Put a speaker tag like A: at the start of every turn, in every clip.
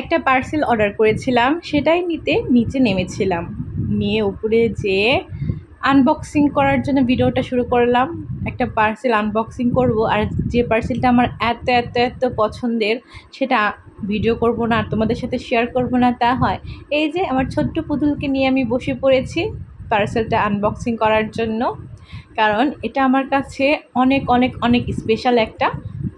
A: একটা parcel order করেছিলাম, সেটাই নিতে নিচে নেমেছিলাম। নিয়ে উপরে যেয়ে আনবক্সিং করার জন্য ভিডিওটা শুরু করলাম। একটা পার্সেল আনবক্সিং করব, আর যে পার্সেলটা আমার এত এত এত পছন্দের, সেটা ভিডিও করব না, আর তোমাদের সাথে শেয়ার করব না, তা হয়। এই যে আমার ছোট্ট পুতুলকে নিয়ে আমি বসে পড়েছি পার্সেলটা আনবক্সিং করার জন্য। কারণ এটা আমার কাছে অনেক অনেক অনেক স্পেশাল একটা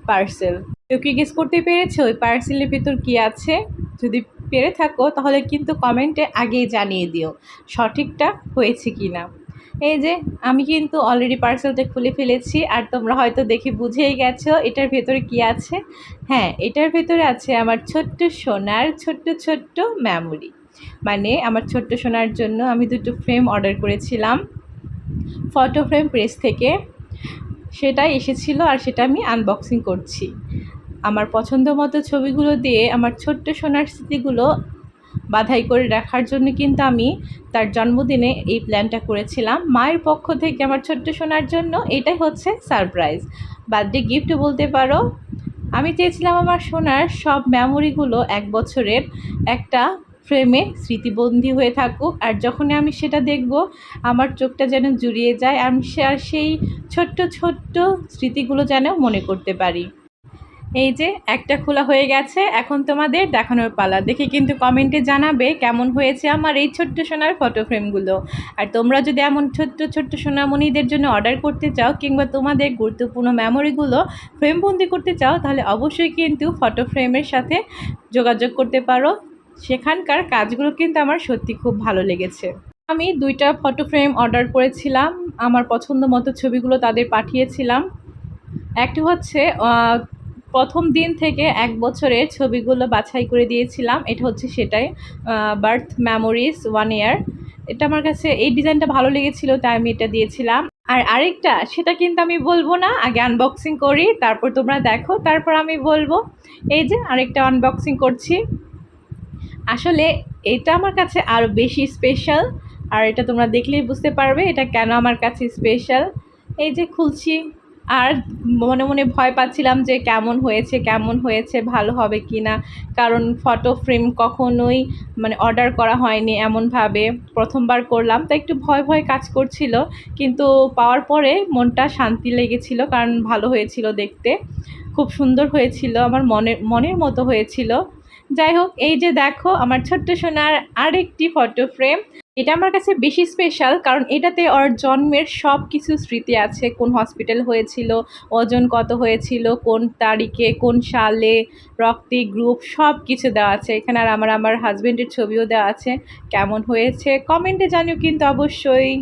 A: পার্সেল কেউ কি গেস করতে পেরেছ? ওই পার্সেলের ভেতর কী আছে? যদি পেরে থাকো, তাহলে কিন্তু কমেন্টে আগেই জানিয়ে দিও, সঠিকটা হয়েছে কি না এই যে, আমি কিন্তু অলরেডি পার্সেলটা খুলে ফেলেছি, আর তোমরা হয়তো দেখে বুঝেই গেছো এটার ভেতরে কি আছে। হ্যাঁ এটার ভেতরে আছে আমার ছোট্ট সোনার ছোট্ট ছোট্ট মেমোরি মানে আমার ছোট্ট সোনার জন্য আমি দুটো ফ্রেম অর্ডার করেছিলাম ফটো ফ্রেম প্রেস থেকে। সেটাই এসেছিল আর সেটা আমি আনবক্সিং করছি। আমার পছন্দ মতো ছবিগুলো দিয়ে আমার ছোট্ট সোনার স্মৃতিগুলো বাধাই করে রাখার জন্য কিন্তু আমি তার জন্মদিনে এই প্ল্যানটা করেছিলাম। মায়ের পক্ষ থেকে আমার ছোট্ট সোনার জন্য এটাই হচ্ছে সারপ্রাইজ। বার্থডে গিফট বলতে পারো। আমি চেয়েছিলাম আমার সোনার সব মেমোরিগুলো এক বছরের একটা ফ্রেমে স্মৃতিবন্দী হয়ে থাকুক আর যখনই আমি সেটা দেখব, আমার চোখটা যেন জুড়িয়ে যায়, আমি সে আর সেই ছোট্ট ছোট্ট স্মৃতিগুলো যেন মনে করতে পারি। এই যে একটা খোলা হয়ে গেছে, এখন তোমাদের দেখানোর পালা। দেখে কিন্তু কমেন্টে জানাবে কেমন হয়েছে আমার এই ছোট্ট সোনার ফটো ফ্রেমগুলো আর তোমরা যদি এমন ছোট্ট ছোট্ট সোনামণিদের জন্য অর্ডার করতে চাও কিংবা তোমাদের গুরুত্বপূর্ণ মেমোরিগুলো ফ্রেমবন্দি করতে চাও, তাহলে অবশ্যই কিন্তু ফটো ফ্রেমের সাথে যোগাযোগ করতে পারো। সেখানকার কাজগুলো কিন্তু আমার সত্যি খুব ভালো লেগেছে। আমি দুইটা ফটো ফ্রেম অর্ডার করেছিলাম, আমার পছন্দ মতো ছবিগুলো তাদের পাঠিয়েছিলাম। একটি হচ্ছে প্রথম দিন থেকে এক বছরের ছবিগুলো বাছাই করে দিয়েছিলাম। এটা হচ্ছে সেটাই বার্থ মেমোরিজ ওয়ান ইয়ার এটা আমার কাছে, এই ডিজাইনটা ভালো লেগেছিলো, তাই আমি এটা দিয়েছিলাম। আর আরেকটা, সেটা কিন্তু আমি বলব না, আগে আনবক্সিং করি, তারপর তোমরা দেখো, তারপর আমি বলব। এই যে আরেকটা আনবক্সিং করছি। আসলে এটা আমার কাছে আরও বেশি স্পেশাল আর এটা তোমরা দেখলেই বুঝতে পারবে এটা কেন আমার কাছে স্পেশাল এই যে খুলছি। আর মনে মনে ভয় পাচ্ছিলাম যে কেমন হয়েছে কেমন হয়েছে, ভালো হবে কি না কারণ ফটো ফ্রেম কখনোই মানে অর্ডার করা হয়নি এমনভাবে। প্রথমবার করলাম, তো একটু ভয় ভয় কাজ করছিল। কিন্তু পাওয়ার পরে মনটা শান্তি লেগেছিল, কারণ ভালো হয়েছিল দেখতে। খুব সুন্দর হয়েছিল, আমার মনের মনের মতো হয়েছিল। যাই হোক, এই যে দেখো আমার ছোট্ট সোনার আরেকটি ফটো ফ্রেম এটা আমার কাছে বেশি স্পেশাল কারণ এটাতে ওর জন্মের সব কিছু স্মৃতি আছে। কোন হসপিটাল হয়েছিল, ওজন কত হয়েছিল, কোন তারিখে, কোন সালে, রক্তি গ্রুপ সব কিছু দেওয়া আছে। এখানে আর আমার আমার হাজব্যান্ডের ছবিও দেওয়া আছে। কেমন হয়েছে? কমেন্টে জানিও কিন্তু অবশ্যই।